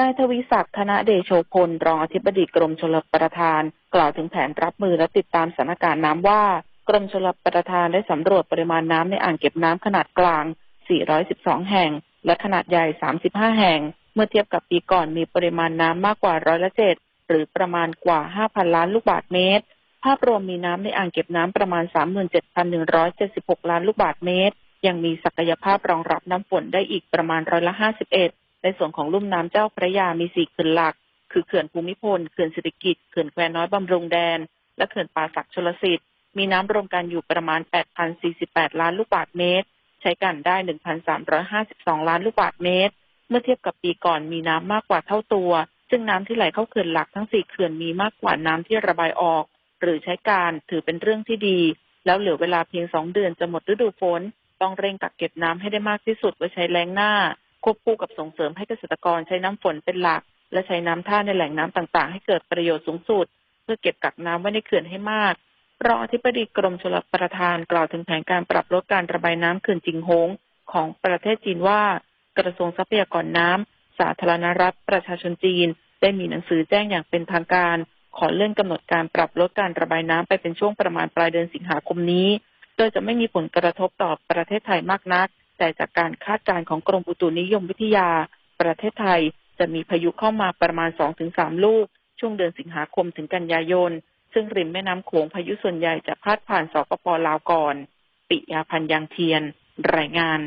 นายทวีศักดิ์ธนเดโชพล รองอธิบดีกรมชลประทาน กล่าวถึงแผนรับมือและติดตามสถานการณ์น้ำว่ากรมชลประทานได้สำรวจปริมาณน้ำในอ่างเก็บน้ำขนาดกลาง 412 แห่ง และขนาดใหญ่ 35 แห่ง เมื่อเทียบกับปีก่อนมีปริมาณน้ำมากกว่าร้อยละเจ็ดหรือประมาณกว่า 5,000 ล้านลูกบาศก์เมตร ภาพรวมมีน้ำในอ่างเก็บน้ำประมาณ 37,176 ล้านลูกบาศก์เมตร ยังมีศักยภาพรองรับน้ำฝนได้อีกประมาณร้อยละ 51 ในส่วนของลุ่มน้ำเจ้าพระยามีสี่เขื่อนหลัก คือเขื่อนภูมิพลเขื่อนสิริกิติ์เขื่อนแควน้อยบำรุงแดน และเขื่อนป่าสักชลสิทธิ์มีน้ำรวมกันอยู่ประมาณ 8,048 ล้านลูกบาศก์เมตร ใช้กันได้ 1,352 ล้านลูกบาศก์เมตร เมื่อเทียบกับปีก่อนมีน้ำมากกว่าเท่าตัว ซึ่งน้ำที่ไหลเข้าเขื่อนหลักทั้งสี่เขื่อนมีมากกว่าน้ำที่ระบายออก หรือใช้การถือเป็นเรื่องที่ดี แล้วเหลือเวลาเพียงสองเดือนจะหมดฤดูฝนต้องเร่งกักเก็บน้ำให้ได้มากที่สุดไว้ใช้แล้งหน้า ควบคู่กับส่งเสริมให้เกษตรกรใช้น้ำฝนเป็นหลัก และใช้น้ำท่าในแหล่งน้ำต่างๆ ให้เกิดประโยชน์สูงสุด เพื่อเก็บกักน้ำไว้ในเขื่อนให้มากรองอธิบดีกรมชลประทานกล่าวถึงแผนการปรับลดการระบายน้ำเขื่อนจิงโฮงของประเทศจีนว่า กระทรวงทรัพยากรน้ำสาธารณรัฐประชาชนจีน ได้มีหนังสือแจ้งอย่างเป็นทางการ ขอเลื่อนกำหนดการปรับลดการระบายน้ำไปเป็นช่วงประมาณปลายเดือนสิงหาคมนี้ โดยจะไม่มีผลกระทบต่อประเทศไทยมากนัก แต่จากการคาดการณ์ของกรมอุตุนิยมวิทยา ประเทศไทยจะมีพายุเข้ามาประมาณ 2-3 ลูก ช่วงเดือนสิงหาคมถึงกันยายน ซึ่งริมแม่น้ำโขงพายุส่วนใหญ่จะพาดผ่านสปปลาวก่อน ปิยาพันยางเทียน รายงาน